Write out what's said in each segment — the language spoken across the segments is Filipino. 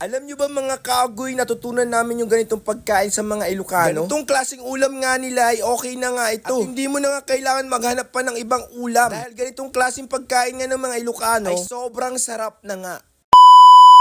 Alam nyo ba mga kaagoy, natutunan namin yung ganitong pagkain sa mga Ilocano? Ganitong klaseng ulam nga nila ay okay na nga ito. At hindi mo na nga kailangan maghanap pa ng ibang ulam. Dahil ganitong klaseng pagkain nga ng mga Ilocano ay sobrang sarap na nga.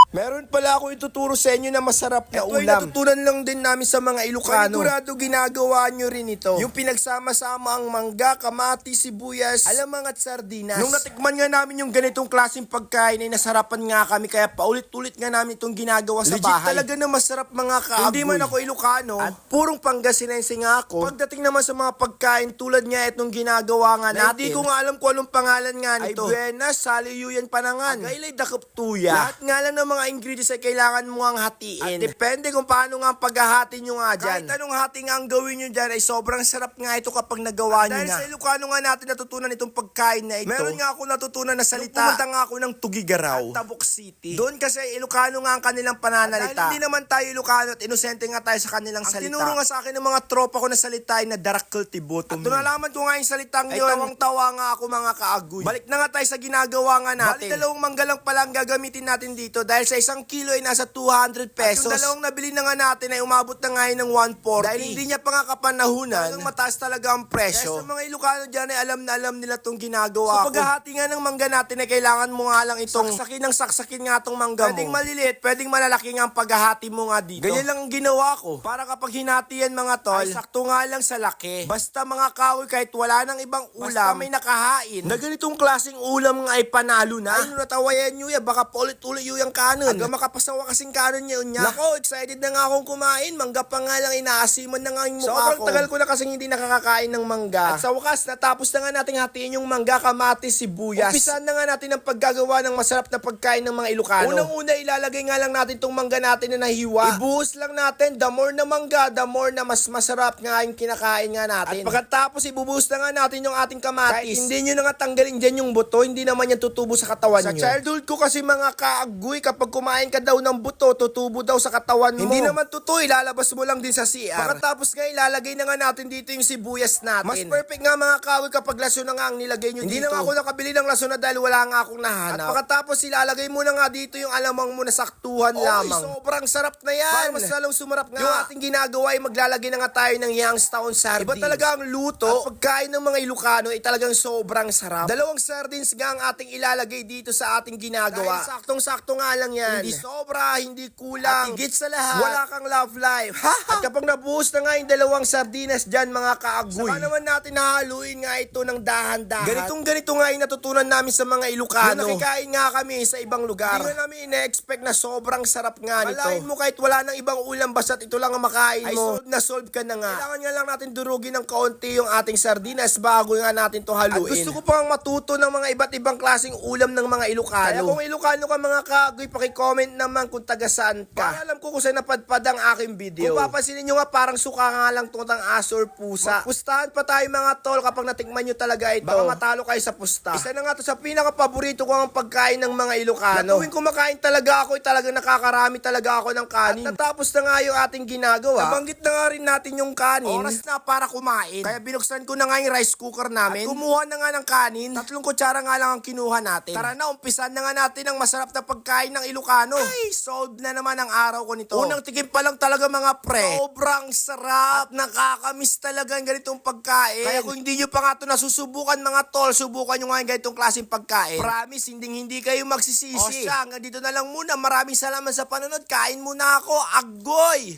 Meron pala ako ituturo sa inyo na masarap na Ito ulam. ay natutunan lang din namin sa mga Ilocano. Panigurado ginagawa nyo rin ito. Yung pinagsama-sama ang mangga, kamati, sibuyas, alamang at sardinas. Nung natikman nga namin yung ganitong klaseng pagkain ay nasarapan nga kami kaya paulit-ulit nga namin itong ginagawa sa Legit bahay. talaga na masarap mga kaaboy. Hindi man ako Ilocano at purong Pangasinense nga ako. Pagdating naman sa mga pagkain tulad nga itong ginagawa nga Na natin. hindi ko nga alam kung anong pangalan nga nito. Ay buenas, saliyuyan panangan. Agaylay dakap tuya. Lahat nga lang ng mga ingredients ay kailangan mo ang hatiin. At depende kung paano nga ang paghahati nyo nga dyan. Kahit anong hati nga ang gawin nyo dyan ay sobrang sarap nga ito kapag nagawa nyo dahil na. sa Ilocano nga natin natutunan itong pagkain na ito. Meron nga ako natutunan na salita. Pumunta nga ako ng Tugigaraw. At Tabuk City. Doon kasi Ilocano nga ang kanilang pananalita. Dahil hindi naman tayo Ilocano at inosente nga tayo sa kanilang Ang salita. tinuro nga sa akin ng mga tropa ko na salita ay na darakkel tibutom. At nalaman ko nga yung salitang yun. Ay tawang-tawa nga ako mga kaagoy. Balik na nga tayo sa ginagawa nga natin. Bali dalawang mangga lang pala ang gagamitin natin dito dahil sa isang kilo ay nasa 200 pesos. At yung dalawang nabili na nga natin ay umabot na nga ng 140. Dahil hindi niya pa nga kapanahunan. Talagang mataas talaga ang presyo. Kaya sa mga Ilocano dyan ay alam na alam nila itong ginagawa Sa paghahati nga ng mangga natin ay kailangan mo nga lang itong saksakin ng saksakin nga itong mangga Pwedeng mo. maliliit, pwedeng malalaki nga ang paghahati mo nga dito. Ganyan lang ang ginawa ko. Para kapag hinati yan mga tol, ay sakto nga lang sa laki. Basta mga kahoy kahit wala nang ibang ulam, basta may nakahain. Na ganitong klaseng ulam nga ay panalo na. Ay, natawayan nyo yan, baka paulit-ulit yung yung kanon. Hanggang makapasawa kasing kanon niya unya. Nako, excited na nga akong kumain. Mangga pa nga lang, inaasiman na nga yung mukha Sobrang ko. tagal ko na kasing hindi nakakakain ng mangga. At sa wakas, natapos na nga nating hatiin yung mangga, kamatis, sibuyas. Umpisan na nga natin ang paggagawa ng masarap na pagkain ng mga Ilocano. Unang-una, ilalagay nga lang natin tong mangga natin na nahiwa. Ibuhos lang natin, the more na mangga, the more na mas masarap nga yung kinakain nga natin. At pagkatapos, ibubuhos na nga natin yung ating kamatis. Kahit hindi nyo na nga tanggalin dyan yung buto, hindi naman yan tutubo sa katawan Sa nyo. childhood ko kasi mga kaagoy, kapag kumain ka daw ng buto, tutubo daw sa katawan mo. Hindi naman totoo, ilalabas mo lang din sa CR. Pagkatapos nga, ilalagay na nga natin dito yung sibuyas natin. Mas perfect nga mga kaagoy kapag laso na nga ang nilagay nyo Hindi dito. na nga ako nakabili ng laso na dahil wala nga akong nahanap. At pagkatapos, ilalagay mo na nga dito yung alamang mo na saktuhan Oy, lamang. sobrang sarap na yan. Para mas lalong sumarap nga. Yung ating ginagawa ay maglalagay na nga tayo ng Youngstown sardines. Iba talaga ang luto. At pagkain ng mga Ilocano ay talagang sobrang sarap. Dalawang sardines nga ang ating ilalagay dito sa ating ginagawa. Dahil saktong-sakto nga lang yan. Hindi sobra, hindi kulang. At higit sa lahat, wala kang love life. At kapag nabuhos na nga yung dalawang sardinas dyan mga kaagoy, saka naman natin hahaluin nga ito ng dahan-dahan. Ganitong ganito nga yung natutunan namin sa mga Ilocano. Nung nakikain nga kami sa ibang lugar. Hindi nga namin ina-expect na sobrang sarap nga nito. Malain mo kahit wala nang ibang ulam basta't ito lang ang makain Ay, mo. solve na solve ka na nga. Kailangan nga lang natin durugin ng kaunti yung ating sardinas bago nga natin to haluin. At gusto ko pang matuto ng mga iba't ibang klaseng ulam ng mga Ilocano. Kaya kung Ilocano ka mga kagoy, paki-comment naman kung taga saan ka. Para alam ko kung saan napadpad ang aking video. Kung papansinin nyo nga parang suka nga lang tungkol ang aso or pusa. Pustahan pa tayo mga tol kapag natikman nyo talaga ito. Baka matalo kayo sa pusta. Isa na nga to sa pinaka-paborito ko ang pagkain ng mga Ilocano. Tuwing kumakain talaga ako, ay talagang nakakarami talaga ako ng kanin. At natapos na nga yung ating ginagawa. Nabanggit na nga rin natin yung kanin. Oras na para kumain. Kaya binuksan ko na nga yung rice cooker namin. At kumuha na nga ng kanin. Tatlong kutsara nga lang ang kinuha natin. Tara na, umpisan na nga natin ang masarap na pagkain ng Ilocano. Ay, solved na naman ang araw ko nito. Unang tikim pa lang talaga mga pre. Sobrang sarap. At nakakamiss talaga ang ganitong pagkain. Kaya kung hindi nyo pa nga ito nasusubukan mga tol, subukan nyo nga yung ganitong klaseng pagkain. Promise, hindi hindi kayo magsisisi. O siya, hanggang dito na lang muna. Maraming salamat sa panonood. Kain muna ako. Agoy!